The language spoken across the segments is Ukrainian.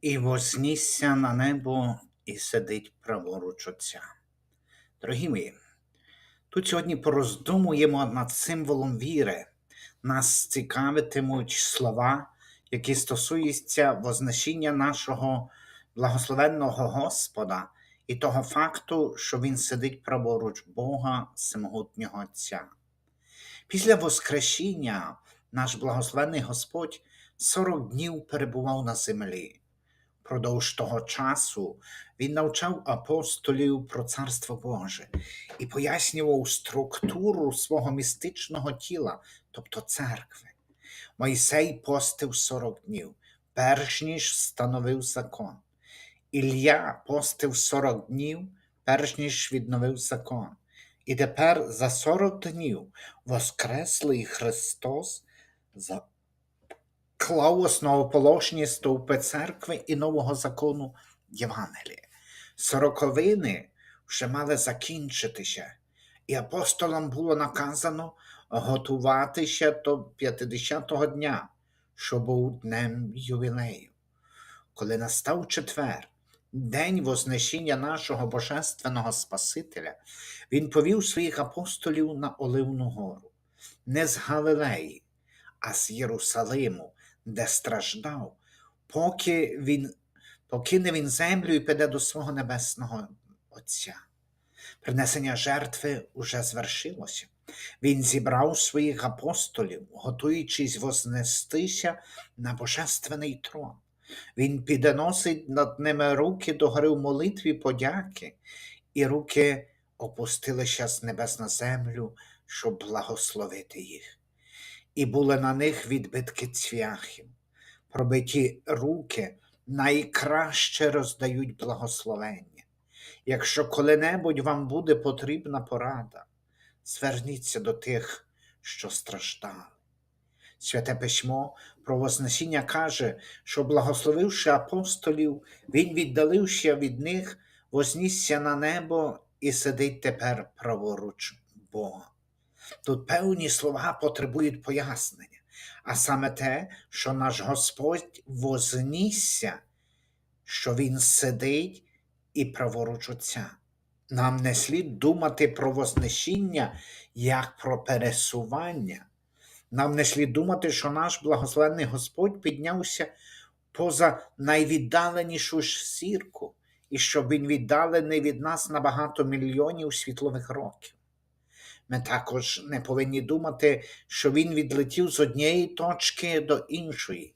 І вознісся на небо і сидить праворуч Отця. Дорогі мої, тут сьогодні пороздумуємо над символом віри. Нас цікавитимуть слова, які стосуються вознесіння нашого благословенного Господа і того факту, що Він сидить праворуч Бога, Всемогутнього Отця. Після Воскресіння наш благословенний Господь 40 днів перебував на землі. Продовж того часу він навчав апостолів про Царство Боже і пояснював структуру свого містичного тіла, тобто церкви. Мойсей постив 40 днів, перш ніж встановив закон. Ілля постив 40 днів, перш ніж відновив закон. І тепер за 40 днів Воскреслий Христос заклав основоположні стовпи церкви і нового закону Євангелія. Сороковини вже мали закінчитися, і апостолам було наказано готуватися до 50-го дня, що був днем ювілею. Коли настав четвер, день вознесіння нашого Божественного Спасителя, він повів своїх апостолів на Оливну гору, не з Галилеї, а з Єрусалиму, де страждав, поки він покине він землю і піде до свого небесного Отця. Принесення жертви уже звершилося. Він зібрав своїх апостолів, готуючись вознестися на Божественний трон. Він підносить над ними руки до гори в молитві подяки, і руки опустилися з небес на землю, щоб благословити їх. І були на них відбитки цвяхів. Пробиті руки найкраще роздають благословення. Якщо коли-небудь вам буде потрібна порада, зверніться до тих, що страждали. Святе письмо про Вознесіння каже, що, благословивши апостолів, він віддалився від них, вознісся на небо і сидить тепер праворуч Бога. Тут певні слова потребують пояснення, а саме те, що наш Господь вознісся, що Він сидить і праворуч Отця. Нам не слід думати про вознесіння як про пересування. Нам не слід думати, що наш благословенний Господь піднявся поза найвіддаленішу ж сірку, і що Він віддалений від нас на багато мільйонів світлових років. Ми також не повинні думати, що він відлетів з однієї точки до іншої.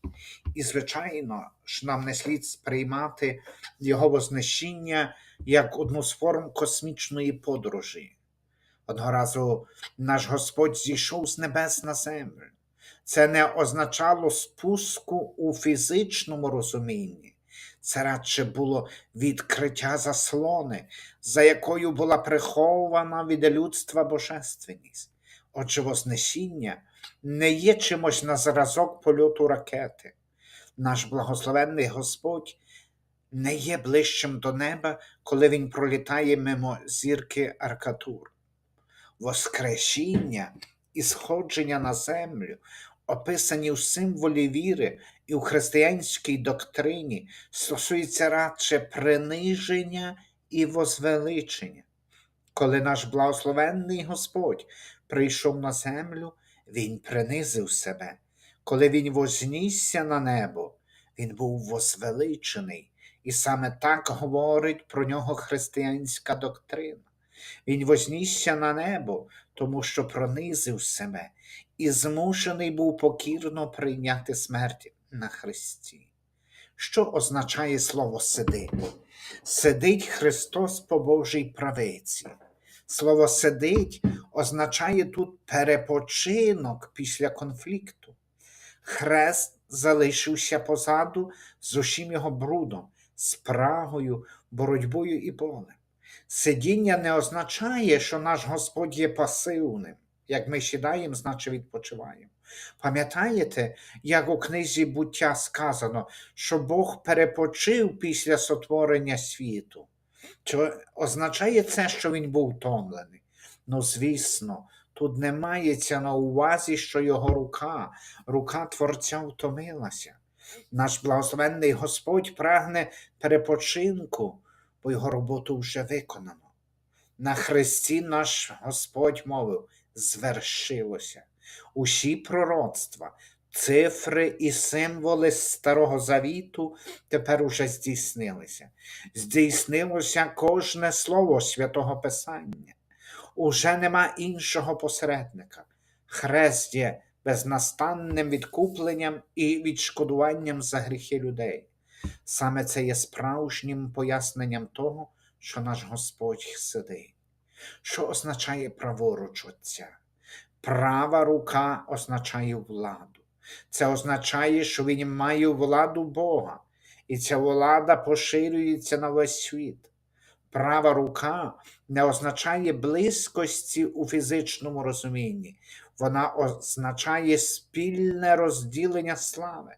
І, звичайно ж, нам не слід сприймати його вознесіння як одну з форм космічної подорожі. Одного разу наш Господь зійшов з небес на землю. Це не означало спуску у фізичному розумінні, це радше було відкриття заслони, за якою була прихована від людства божественність. Отже, Вознесіння не є чимось на зразок польоту ракети. Наш благословенний Господь не є ближчим до неба, коли Він пролітає мимо зірки Аркатур. Воскресіння і сходження на землю, описані у символі віри і у християнській доктрині, стосуються радше приниження і возвеличення. Коли наш благословенний Господь прийшов на землю, Він принизив себе. Коли Він вознісся на небо, Він був возвеличений, і саме так говорить про нього християнська доктрина. Він вознісся на небо, тому що пронизив себе і змушений був покірно прийняти смерть на Христі. Що означає слово сидить? Сидить Христос по Божій правиці. Слово сидить означає тут перепочинок після конфлікту. Хрест залишився позаду з усім його брудом, спрагою, боротьбою і болем. Сидіння не означає, що наш Господь є пасивним. Як ми сідаємо, значить відпочиваємо. Пам'ятаєте, як у книзі буття сказано, що Бог перепочив після сотворення світу? Чи означає це, що він був втомлений? Ну, звісно, тут не мається на увазі, що його рука, рука Творця втомилася. Наш благословенний Господь прагне перепочинку, бо його роботу вже виконано. На хресті наш Господь мовив: звершилося. Усі пророцтва, цифри і символи Старого Завіту тепер уже здійснилися. Здійснилося кожне слово святого Писання. Уже нема іншого посередника. Хрест є безнастанним відкупленням і відшкодуванням за гріхи людей. Саме це є справжнім поясненням того, що наш Господь сидить. Що означає праворуч Отця? Права рука означає владу. Це означає, що він має владу Бога, і ця влада поширюється на весь світ. Права рука не означає близькості у фізичному розумінні, вона означає спільне розділення слави.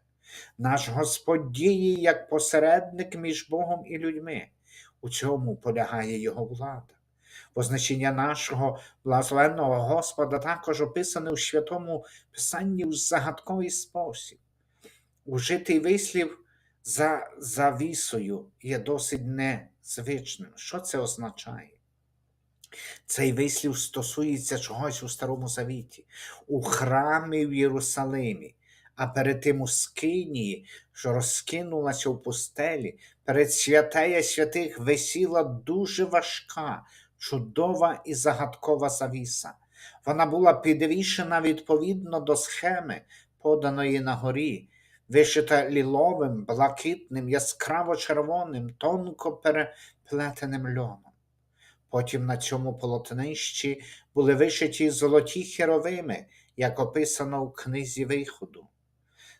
Наш Господь діє як посередник між Богом і людьми. У цьому полягає Його влада. Позначення нашого благословенного Господа також описане у Святому Писанні у загадковий спосіб. Ужитий вислів за завісою є досить незвичним. Що це означає? Цей вислів стосується чогось у Старому Завіті, у храмі в Єрусалимі, а перед тим у Скинії, що розкинулася в пустелі, перед святея святих висіла дуже важка, чудова і загадкова завіса. Вона була підвішена відповідно до схеми, поданої на горі, вишита ліловим, блакитним, яскраво червоним, тонко переплетеним льоном. Потім на цьому полотнищі були вишиті золоті херовими, як описано в книзі виходу.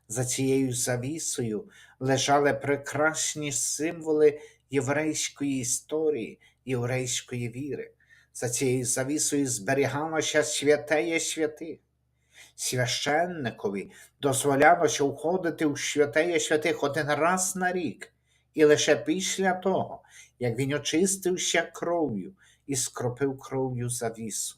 За цією завісою лежали прекрасні символи єврейської історії, єврейської віри. За цією завісою зберігалося святеє святих. Священникові дозволялося входити в святеє святих один раз на рік, і лише після того, як він очистився кров'ю і скропив кров'ю завісу.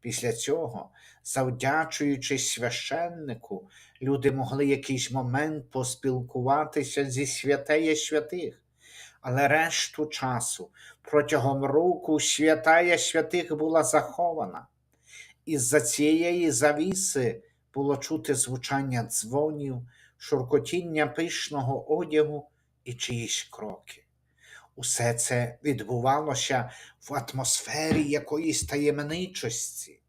Після цього, завдячуючи священнику, люди могли якийсь момент поспілкуватися зі святеє святих, але решту часу протягом року святая святих була захована. Із-за цієї завіси було чути звучання дзвонів, шуркотіння пишного одягу і чиїсь кроки. Усе це відбувалося в атмосфері якоїсь таємничості.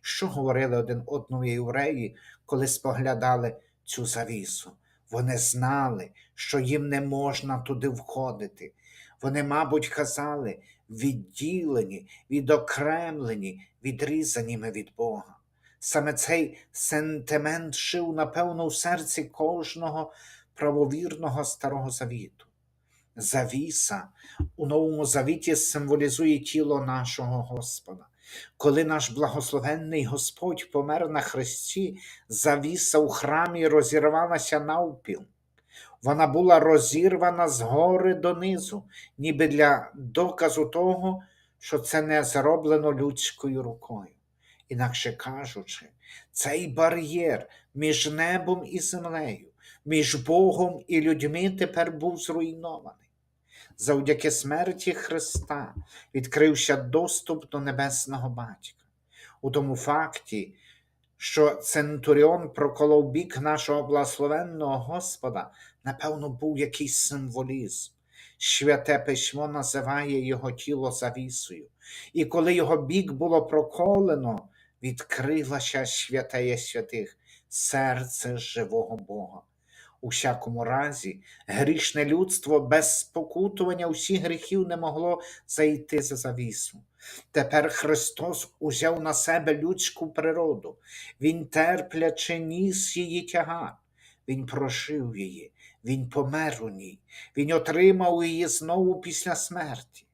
Що говорили один одному євреї, коли споглядали цю завісу? Вони знали, що їм не можна туди входити. Вони, мабуть, казали, відділені, відокремлені, відрізані ми від Бога. Саме цей сентимент жив, напевно, у серці кожного правовірного старого завіту. Завіса у Новому Завіті символізує тіло нашого Господа. Коли наш благословенний Господь помер на хресті, завіса у храмі розірвалася навпіл. Вона була розірвана згори донизу, ніби для доказу того, що це не зроблено людською рукою. Інакше кажучи, цей бар'єр між небом і землею, між Богом і людьми тепер був зруйнований. Завдяки смерті Христа відкрився доступ до небесного батька. У тому факті, що Центуріон проколов бік нашого благословенного Господа, напевно, був якийсь символізм. Святе письмо називає його тіло завісою, і коли його бік було проколено, відкрилося святеє святих, серце живого Бога. Всякому разі, грішне людство без спокутування усіх гріхів не могло зайти за завісу. Тепер Христос узяв на себе людську природу, Він терпляче ніс її тягар, Він прожив її, Він помер у ній, Він отримав її знову після смерті.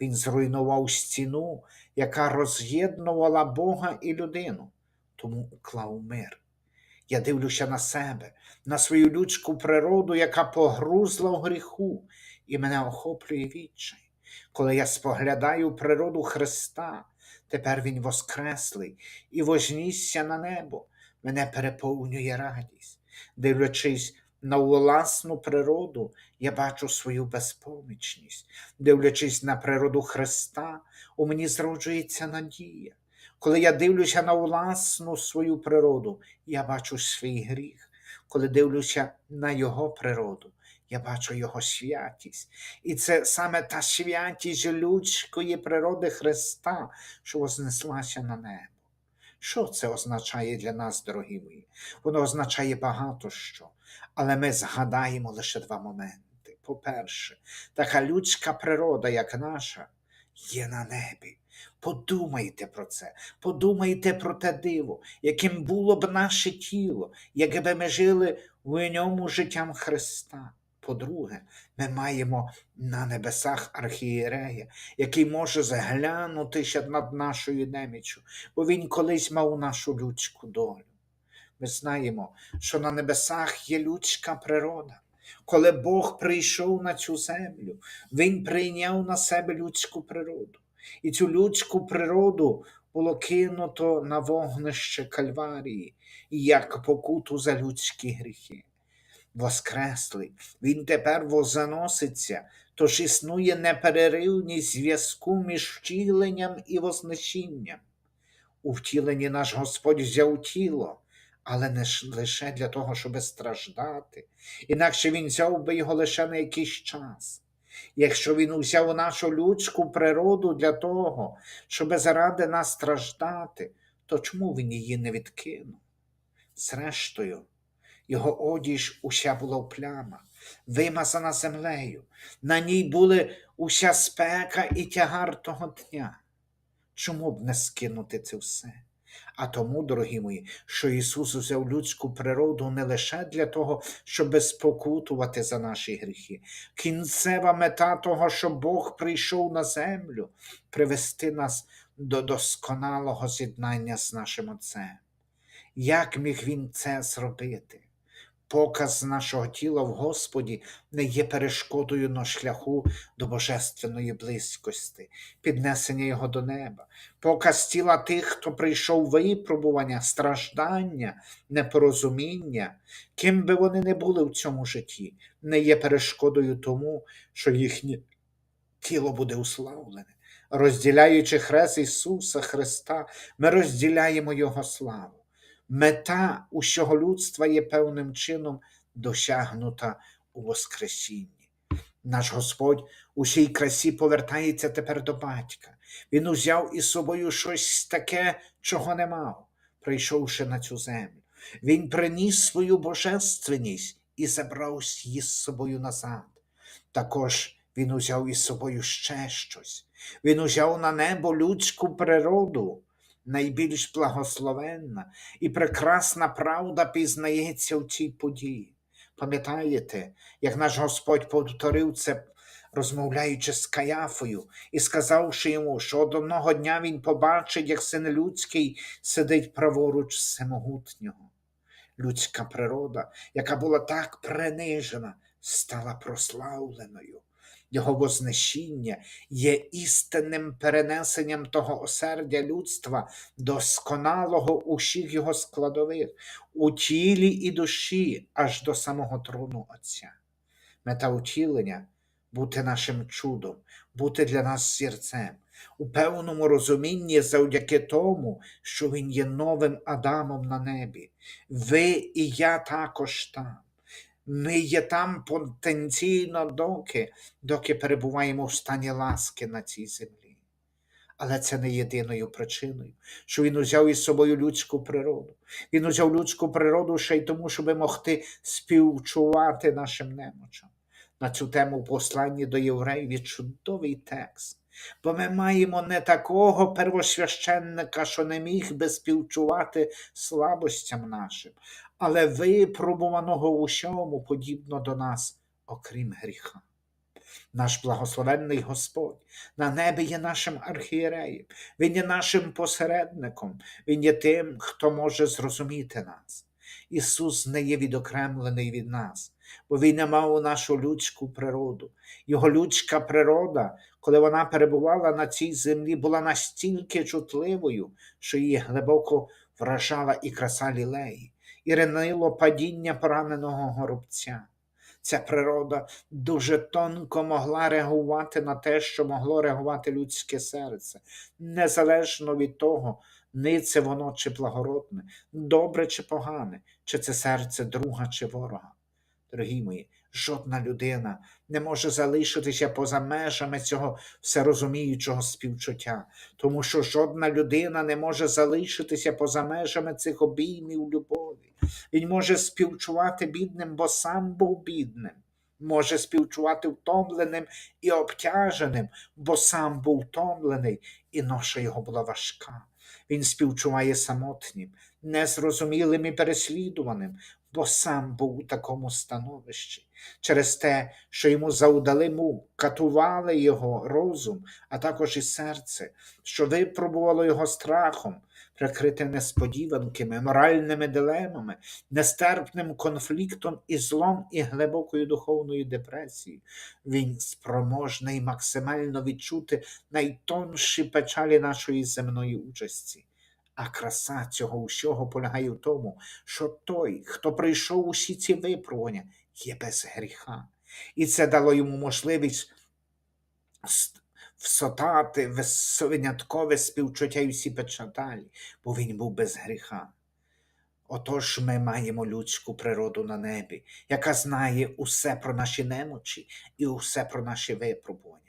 Він зруйнував стіну, яка роз'єднувала Бога і людину, тому уклав мир. Я дивлюся на себе, на свою людську природу, яка погрузла в гріху, і мене охоплює відчай. Коли я споглядаю природу Христа, тепер Він воскреслий і вознісся на небо, мене переповнює радість, дивлячись на власну природу, я бачу свою безпомічність. Дивлячись на природу Христа, у мені зроджується надія. Коли я дивлюся на власну свою природу, я бачу свій гріх. Коли дивлюся на Його природу, я бачу Його святість. І це саме та святість людської природи Христа, що вознеслася на небо. Що це означає для нас, дорогі мої? Воно означає багато що, але ми згадаємо лише два моменти. По-перше, така людська природа, як наша, є на небі. Подумайте про це, подумайте про те диво, яким було б наше тіло, якби ми жили в ньому життям Христа. По-друге, ми маємо на небесах архієрея, який може зглянутися над нашою неміччю, бо він колись мав нашу людську долю. Ми знаємо, що на небесах є людська природа. Коли Бог прийшов на цю землю, Він прийняв на себе людську природу. І цю людську природу було кинуто на вогнище Кальварії, як покуту за людські гріхи. Воскреслий, він тепер возаноситься, тож існує непереривність зв'язку між втіленням і вознесінням. У втіленні наш Господь взяв тіло, але не лише для того, щоб страждати, інакше Він взяв би його лише на якийсь час. Якщо він узяв нашу людську природу для того, щоб заради нас страждати, то чому він її не відкинув? Зрештою, його одіж уся була в плямах, вимазана землею, на ній були уся спека і тягар того дня. Чому б не скинути це все? А тому, дорогі мої, що Ісус взяв людську природу не лише для того, щоб спокутувати за наші гріхи. Кінцева мета того, що Бог прийшов на землю, привести нас до досконалого з'єднання з нашим Отцем. Як міг Він це зробити? Показ нашого тіла в Господі не є перешкодою на шляху до божественної близькості, піднесення Його до неба. Показ тіла тих, хто прийшов випробування, страждання, непорозуміння, ким би вони не були в цьому житті, не є перешкодою тому, що їхнє тіло буде уславлене. Розділяючи хрест Ісуса Христа, ми розділяємо Його славу. Мета усього людства є певним чином досягнута у Воскресінні. Наш Господь у всій красі повертається тепер до батька. Він узяв із собою щось таке, чого не мав, прийшовши на цю землю. Він приніс свою божественність і забрав її з собою назад. Також він узяв із собою ще щось. Він узяв на небо людську природу найбільш благословенна і прекрасна правда пізнається в цій події. Пам'ятаєте, як наш Господь повторив це, розмовляючи з Каяфою, і сказавши йому, що одного дня він побачить, як син людський сидить праворуч всемогутнього. Людська природа, яка була так принижена, стала прославленою. Його вознесіння є істинним перенесенням того осердя людства, досконалого у всіх його складових, у тілі і душі, аж до самого трону Отця. Мета утілення бути нашим чудом, бути для нас зірцем, у певному розумінні завдяки тому, що Він є новим Адамом на небі. Ви і я також там. Ми є там потенційно доки, доки перебуваємо в стані ласки на цій землі. Але це не єдиною причиною, що він узяв із собою людську природу. Він узяв людську природу ще й тому, щоб могти співчувати нашим немочам. На цю тему в посланні до євреїв є чудовий текст. Бо ми маємо не такого первосвященника, що не міг би співчувати слабостям нашим, але випробуваного в усьому подібно до нас, окрім гріха. Наш благословенний Господь на небі є нашим архієреєм, Він є нашим посередником, Він є тим, хто може зрозуміти нас. Ісус не є відокремлений від нас, бо Він не мав нашу людську природу. Його людська природа, коли вона перебувала на цій землі, була настільки чутливою, що її глибоко вражала і краса лілеї і ренило падіння пораненого горобця. Ця природа дуже тонко могла реагувати на те, що могло реагувати людське серце, незалежно від того, нице воно чи благородне, добре чи погане, чи це серце друга чи ворога. Дорогі мої, жодна людина не може залишитися поза межами цього всерозуміючого співчуття, тому що жодна людина не може залишитися поза межами цих обіймів любові. Він може співчувати бідним, бо сам був бідним, може співчувати втомленим і обтяженим, бо сам був втомлений, і ноша його була важка. Він співчуває самотнім, незрозумілим і переслідуваним, бо сам був у такому становищі. Через те, що йому завдали мук, катували його розум, а також і серце, що випробувало його страхом, прикрите несподіванками, моральними дилемами, нестерпним конфліктом і злом і глибокою духовною депресією. Він спроможний максимально відчути найтонші печалі нашої земної участі. А краса цього усього полягає в тому, що той, хто прийшов усі ці випробування, є без гріха. І це дало йому можливість всотати виняткове співчуття і всі печаталі, бо він був без гріха. Отож ми маємо людську природу на небі, яка знає усе про наші немочі і усе про наші випробування.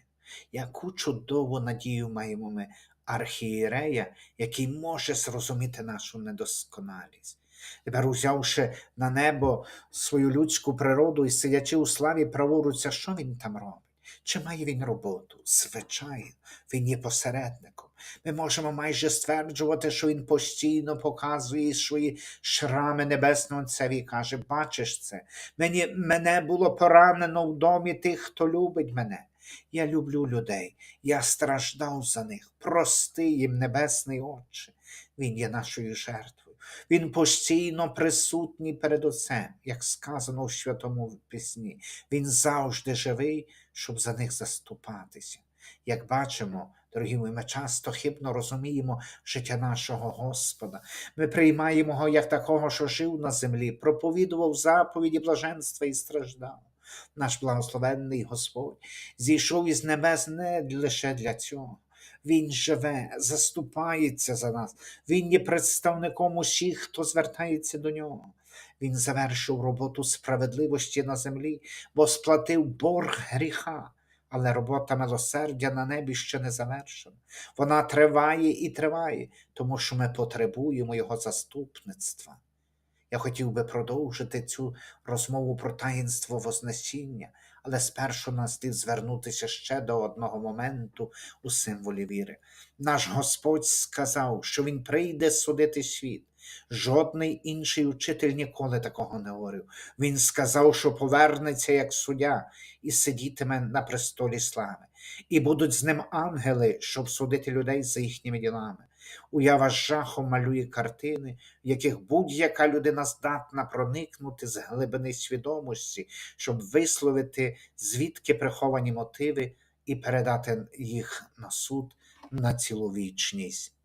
Яку чудову надію маємо ми архієрея, який може зрозуміти нашу недосконалість. Тепер, узявши на небо свою людську природу і сидячи у славі праворуця, що він там робить? Чи має він роботу? Звичайно, він є посередником. Ми можемо майже стверджувати, що він постійно показує свої шрами небесного Отцеві і каже: Бачиш це, мені, мене було поранено в домі тих, хто любить мене. Я люблю людей, я страждав за них. Прости їм, Небесний Отче. Він є нашою жертвою. Він постійно присутній перед Отцем, як сказано у Святому Письмі. Він завжди живий, щоб за них заступатися. Як бачимо, дорогі мої, ми часто хибно розуміємо життя нашого Господа. Ми приймаємо його як такого, що жив на землі, проповідував заповіді блаженства і страждав. Наш благословенний Господь зійшов із небес не лише для цього. Він живе, заступається за нас. Він є представником усіх, хто звертається до нього. Він завершив роботу справедливості на землі, бо сплатив борг гріха. Але робота милосердя на небі ще не завершена. Вона триває і триває, тому що ми потребуємо його заступництва. Я хотів би продовжити цю розмову про таїнство Вознесіння, але спершу нас слід звернутися ще до одного моменту у символі віри. Наш Господь сказав, що Він прийде судити світ. Жодний інший учитель ніколи такого не говорив. Він сказав, що повернеться як суддя і сидітиме на престолі слави, і будуть з ним ангели, щоб судити людей за їхніми ділами. Уява з жахом малює картини, в яких будь-яка людина здатна проникнути з глибини свідомості, щоб висловити звідки приховані мотиви і передати їх на суд на цілу вічність.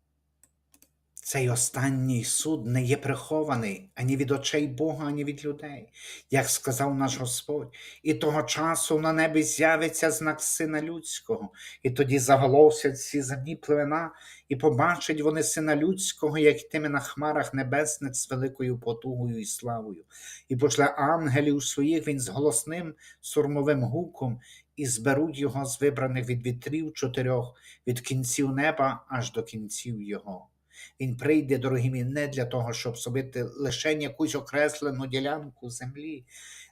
Цей останній суд не є прихований ані від очей Бога, ані від людей, як сказав наш Господь, і того часу на небі з'явиться знак Сина Людського, і тоді заголосять всі земні племена, і побачать вони Сина Людського, як йтиме на хмарах небесних з великою потугою і славою, і пошле ангелів своїх він з голосним сурмовим гуком, і зберуть його з вибраних від вітрів чотирьох, від кінців неба аж до кінців його. Він прийде, дорогі мій, не для того, щоб собити лише якусь окреслену ділянку землі,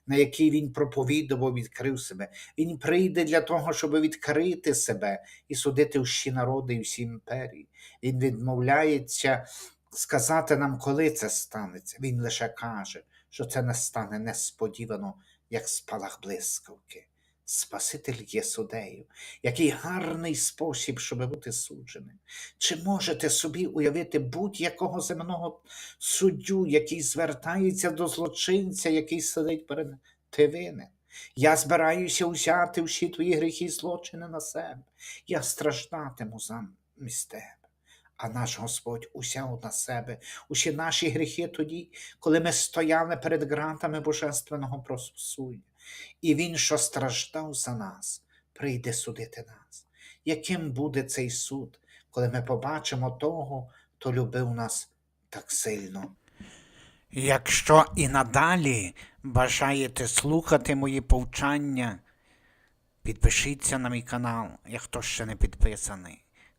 на якій він проповідував, відкрив себе. Він прийде для того, щоб відкрити себе і судити всі народи і всі імперії. Він відмовляється сказати нам, коли це станеться. Він лише каже, що це не стане несподівано, як спалах блискавки. Спаситель є судею. Який гарний спосіб, щоб бути судженим. Чи можете собі уявити будь-якого земного суддю, який звертається до злочинця, який сидить перед ти винен? Я збираюся взяти всі твої гріхи і злочини на себе. Я страждатиму замість тебе. А наш Господь усяв на себе усі наші гріхи тоді, коли ми стояли перед ґратами Божественного правосуддя. І Він, що страждав за нас, прийде судити нас. Яким буде цей суд, коли ми побачимо того, хто любив нас так сильно? Якщо і надалі бажаєте слухати мої повчання, підпишіться на мій канал, як хто ще не підписаний.